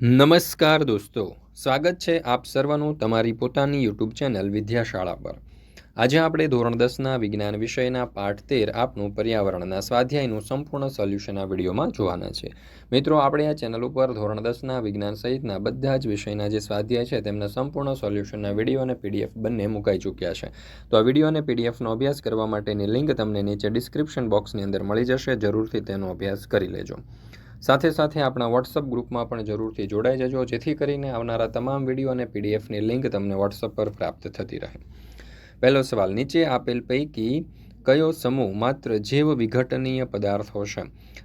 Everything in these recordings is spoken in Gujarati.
નમસ્કાર દોસ્તો, સ્વાગત છે આપ સર્વનું તમારી પોતાની યુટ્યુબ ચેનલ વિદ્યાશાળા પર. આજે આપણે ધોરણ દસના વિજ્ઞાન વિષયના પાઠ તેર આપનું પર્યાવરણના સ્વાધ્યાયનું સંપૂર્ણ સોલ્યુશન આ વિડીયોમાં જોવાના છે. મિત્રો, આપણે આ ચેનલ ઉપર ધોરણ દસના વિજ્ઞાન સહિતના બધા જ વિષયના જે સ્વાધ્યાય છે તેમના સંપૂર્ણ સોલ્યુશનના વીડિયો અને પીડીએફ બંને મુકાઈ ચૂક્યા છે. તો આ વીડિયો અને પીડીએફનો અભ્યાસ કરવા માટેની લિંક તમને નીચે ડિસ્ક્રિપ્શન બોક્સની અંદર મળી જશે, જરૂરથી તેનો અભ્યાસ કરી લેજો. સાથે સાથે આપણા વોટ્સઅપ ગ્રુપમાં પણ જરૂરથી જોડાઈ જજો, જેથી કરીને આવનારા તમામ વીડિયો અને પીડીએફની લિંક તમને વોટ્સઅપ પર પ્રાપ્ત થતી રહે. પહેલો સવાલ, નીચે આપેલ પૈકી કયો સમૂહ માત્ર જૈવ વિઘટનીય પદાર્થો છે?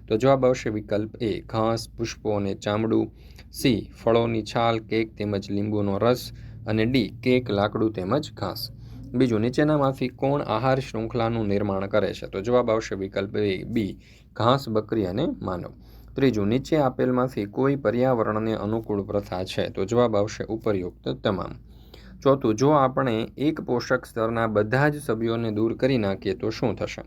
તો જવાબ આવશે વિકલ્પ એ ઘાસ, પુષ્પો અને ચામડું. સી ફળોની છાલ, કેક તેમજ લીંબુનો રસ. અને ડી કેક, લાકડું તેમજ ઘાસ. બીજું, નીચેનામાંથી કોણ આહાર શૃંખલાનું નિર્માણ કરે છે? તો જવાબ આવશે વિકલ્પ એ બી ઘાસ, બકરી અને માનવ. ત્રીજું નીચે આપેલમાંથી કોઈ પર્યાવરણને અનુકૂળ પ્રથા છે. તો જવાબ આવશે ઉપરયુક્ત તમામ. ચોથું, જો આપણે એક પોષક સ્તરના બધા જ સભ્યોને દૂર કરી નાખીએ તો શું થશે?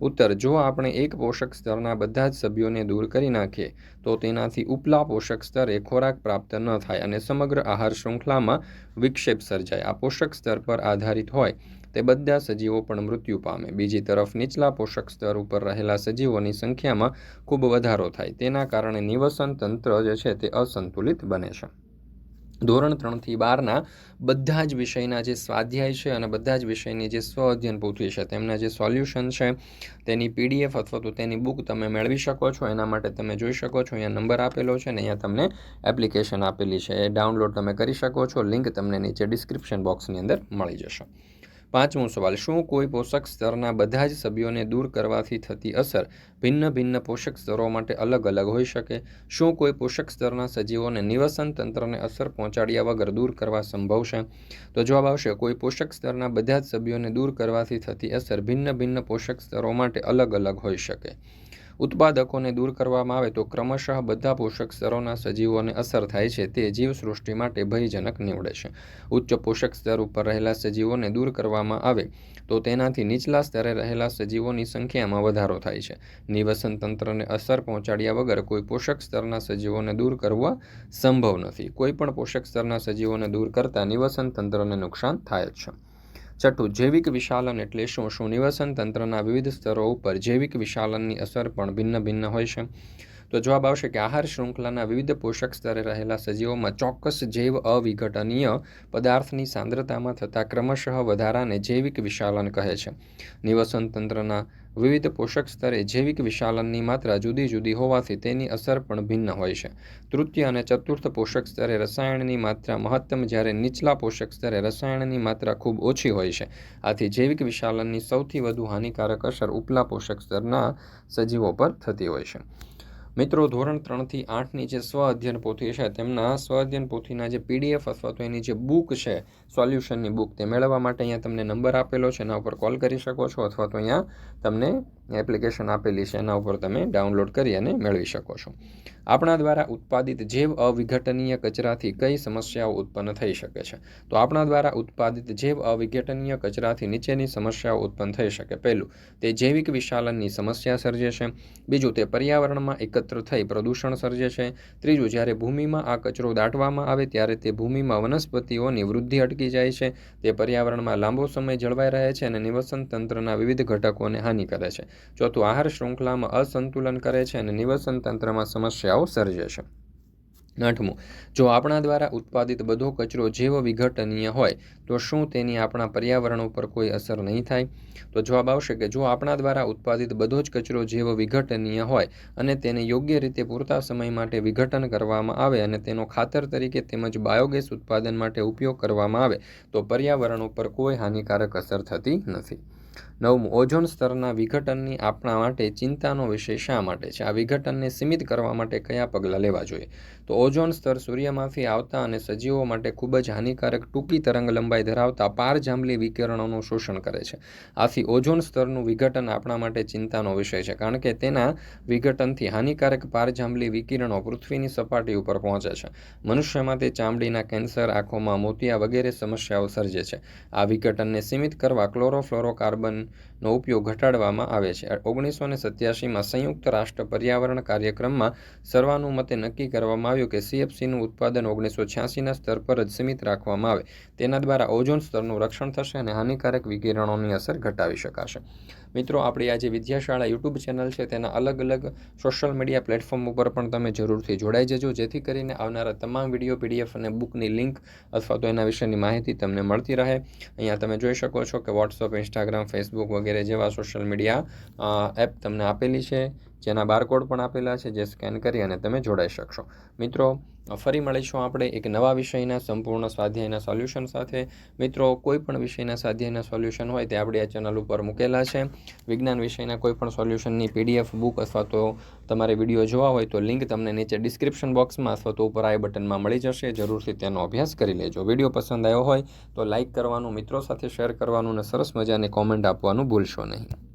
ઉત્તર, જો આપણે એક પોષક સ્તરના બધા જ સભ્યોને દૂર કરી નાખીએ તો તેનાથી ઉપલા પોષક સ્તરે ખોરાક પ્રાપ્ત ન થાય અને સમગ્ર આહાર શૃંખલામાં વિક્ષેપ સર્જાય. આ પોષક સ્તર પર આધારિત હોય તે બધા સજીવો પણ મૃત્યુ પામે. બીજી તરફ, નીચલા પોષક સ્તર ઉપર રહેલા સજીવોની સંખ્યામાં ખૂબ વધારો થાય. તેના કારણે નિવસન તંત્ર જે છે તે અસંતુલિત બને છે. ધોરણ ત્રણથી બારના બધા જ વિષયના જે સ્વાધ્યાય છે અને બધા જ વિષયની જે સ્વ અધ્યયન પોથી છે, તેમના જે સોલ્યુશન છે, તેની પીડીએફ અથવા તો તેની બુક તમે મેળવી શકો છો. એના માટે તમે જોઈ શકો છો. અહીંયા નંબર આપેલો છે અને અહીંયા તમને એપ્લિકેશન આપેલી છે. એ ડાઉનલોડ તમે કરી શકો છો. લિંક તમને નીચે ડિસ્ક્રિપ્શન બોક્સની અંદર મળી જશે. પાંચમો સવાલ, શું કોઈ પોષક સ્તરના બધા જ સભ્યોને દૂર કરવાથી થતી અસર ભિન્ન ભિન્ન પોષક સ્તરો માટે અલગ અલગ હોઈ શકે? શું કોઈ પોષક સ્તરના સજીવોને નિવસન તંત્રને અસર પહોંચાડ્યા વગર દૂર કરવા સંભવ છે? તો જવાબ આવશે, કોઈ પોષક સ્તરના બધા જ સભ્યોને દૂર કરવાથી થતી અસર ભિન્ન ભિન્ન પોષક સ્તરો માટે અલગ અલગ હોઈ શકે. ઉત્પાદકોને દૂર કરવામાં આવે તો ક્રમશઃ બધા પોષક સ્તરોના સજીવોને અસર થાય છે. તે જીવસૃષ્ટિ માટે ભયજનક નીવડે છે. ઉચ્ચ પોષક સ્તર ઉપર રહેલા સજીવોને દૂર કરવામાં આવે તો તેનાથી નીચલા સ્તરે રહેલા સજીવોની સંખ્યામાં વધારો થાય છે. નિવસન તંત્રને અસર પહોંચાડ્યા વગર કોઈ પોષક સ્તરના સજીવોને દૂર કરવા સંભવ નથી. કોઈ પણ પોષક સ્તરના સજીવોને દૂર કરતાં નિવસન તંત્રને નુકસાન થાય જ છે. છઠ્ઠું જૈવિક વિશાલન એટલે શું? શું નિવસન તંત્રના વિવિધ સ્તરો ઉપર જૈવિક વિશાલનની અસર પણ ભિન્ન ભિન્ન હોય છે? તો જવાબ આવશે કે આહાર શૃંખલાના વિવિધ પોષક સ્તરે રહેલા સજીવોમાં ચોક્કસ જૈવ અવિઘટનીય પદાર્થની સાંદ્રતામાં થતા ક્રમશઃ વધારાને જૈવિક વિશાલન કહે છે. નિવસન તંત્રના વિવિધ પોષક સ્તરે જૈવિક વિશાલનની માત્રા જુદી જુદી હોવાથી તેની અસર પણ ભિન્ન હોય છે. તૃતીય અને ચતુર્થ પોષક સ્તરે રસાયણની માત્રા મહત્તમ જ્યારે નીચલા પોષક સ્તરે રસાયણની માત્રા ખૂબ ઓછી હોય છે. આથી જૈવિક વિશાલનની સૌથી વધુ હાનિકારક અસર ઉપલા પોષક સ્તરના સજીવો પર થતી હોય છે. મિત્રો, ધોરણ ત્રણથી આઠની જે સ્વ અધ્યયન પોથી છે, તેમના સ્વ અધ્યયન પોથીના જે પીડીએફ અથવા તો એની જે બુક છે, સોલ્યુશનની બુક તે મેળવવા માટે અહીંયા તમને નંબર આપેલો છે, એના ઉપર કોલ કરી શકો છો અથવા તો અહીંયા તમને એપ્લિકેશન આપેલી છે, એના ઉપર તમે ડાઉનલોડ કરી અને મેળવી શકો છો. આપણા દ્વારા ઉત્પાદિત જૈવ અવિઘટનીય કચરાથી કઈ સમસ્યાઓ ઉત્પન્ન થઈ શકે છે? તો આપણા દ્વારા ઉત્પાદિત જૈવ અવિઘટનીય કચરાથી નીચેની સમસ્યાઓ ઉત્પન્ન થઈ શકે. પહેલું, તે જૈવિક વિશાલનની સમસ્યા સર્જે છે. બીજું, તે પર્યાવરણમાં એકત્ર થઈ પ્રદૂષણ સર્જે છે. ત્રીજું, જ્યારે ભૂમિમાં આ કચરો દાટવામાં આવે, ત્યારે તે ભૂમિમાં વનસ્પતિઓની વૃદ્ધિ અટકી જાય છે. તે પર્યાવરણમાં લાંબો સમય જળવાઈ રહે છે અને નિવસન તંત્રના વિવિધ ઘટકોને હાનિ કરે છે. ચોથું, આહાર શૃંખલામાં અસંતુલન કરે છે અને નિવસન તંત્રમાં સમસ્યાઓ સર્જે છે. આઠમું, જો આપણા દ્વારા ઉત્પાદિત બધો કચરો જેવો વિઘટનીય હોય, તો શું તેની આપણા પર્યાવરણ ઉપર કોઈ અસર નહીં થાય? તો જવાબ આવશે કે જો આપણા દ્વારા ઉત્પાદિત બધો જ કચરો જેવો વિઘટનીય હોય અને તેને યોગ્ય રીતે પૂરતા સમય માટે વિઘટન કરવામાં આવે અને તેનો ખાતર તરીકે તેમજ બાયોગેસ ઉત્પાદન માટે ઉપયોગ કરવામાં આવે, તો પર્યાવરણ ઉપર કોઈ હાનિકારક અસર થતી નથી. નવમું ઓઝોન સ્તરના વિઘટનની આપણા માટે ચિંતાનો વિષય શા માટે છે? આ વિઘટનને સીમિત કરવા માટે કયા પગલાં લેવા જોઈએ? તો ઓઝોન સ્તર સૂર્યમાંથી આવતા અને સજીવો માટે ખૂબ જ હાનિકારક ટૂંકી તરંગ લંબાઈ ધરાવતા પારજાંબલી વિકિરણોનું શોષણ કરે છે. આથી ઓઝોન સ્તરનું વિઘટન આપણા માટે ચિંતાનો વિષય છે, કારણ કે તેના વિઘટનથી હાનિકારક પારજાંબલી વિકિરણો પૃથ્વીની સપાટી ઉપર પહોંચે છે. મનુષ્યમાં તે ચામડીના કેન્સર, આંખોમાં મોતિયા વગેરે સમસ્યાઓ સર્જે છે. આ વિઘટનને સીમિત કરવા ક્લોરોફ્લોરોકાર્બન નો ઉપયોગ ઘટાડવામાં આવે છે. ઓગણીસો ને સત્યાસીમાં સંયુક્ત રાષ્ટ્ર પર્યાવરણ કાર્યક્રમમાં સર્વાનુમતે નક્કી કરવામાં આવ્યું કે સીએફસીનું ઉત્પાદન ઓગણીસો છ્યાસીના સ્તર પર જ સીમિત રાખવામાં આવે. તેના દ્વારા ઓઝોન સ્તરનું રક્ષણ થશે અને હાનિકારક વિકિરણોની અસર ઘટાવી શકાશે. મિત્રો, આપણી આ જે વિદ્યાશાળા યુટ્યુબ ચેનલ છે, તેના અલગ અલગ સોશિયલ મીડિયા પ્લેટફોર્મ ઉપર પણ તમે જરૂરથી જોડાઈ જજો. જેથી કરીને આવનારા તમામ વીડિયો, પીડીએફ અને બુકની લિંક અથવા તો એના વિશેની માહિતી તમને મળતી રહે. અહીંયા તમે જોઈ શકો છો કે વોટ્સઅપ ઇન્સ્ટાગ્રામ ફેસબુક વગેરે જેવા સોશિયલ મીડિયા એપ તમને આપેલી છે. જેના બારકોડ પણ આપેલા છે, જે સ્કેન કરી અને તમે જોડાઈ શકશો. મિત્રો, ફરી મળીશું આપણે એક નવા વિષયના સંપૂર્ણ સ્વાધ્યાયના સોલ્યુશન સાથે. મિત્રો, કોઈ પણ વિષયના સ્વાધ્યાયના સોલ્યુશન હોય તે આપણી આ ચેનલ ઉપર મૂકેલા છે. વિજ્ઞાન વિષયના કોઈ પણ સોલ્યુશનની પીડીએફ બુક અથવા તો તમારે વીડિયો જોવા હોય તો લિંક તમને નીચે ડિસ્ક્રિપ્શન બોક્સમાં અથવા તો ઉપર આઈ બટનમાં મળી જશે. જરૂરથી તેનો અભ્યાસ કરી લેજો. વીડિયો પસંદ આવ્યો હોય તો લાઇક કરવાનું, મિત્રો સાથે શેર કરવાનું અને સરસ મજાની કોમેન્ટ આપવાનું ભૂલશો નહીં.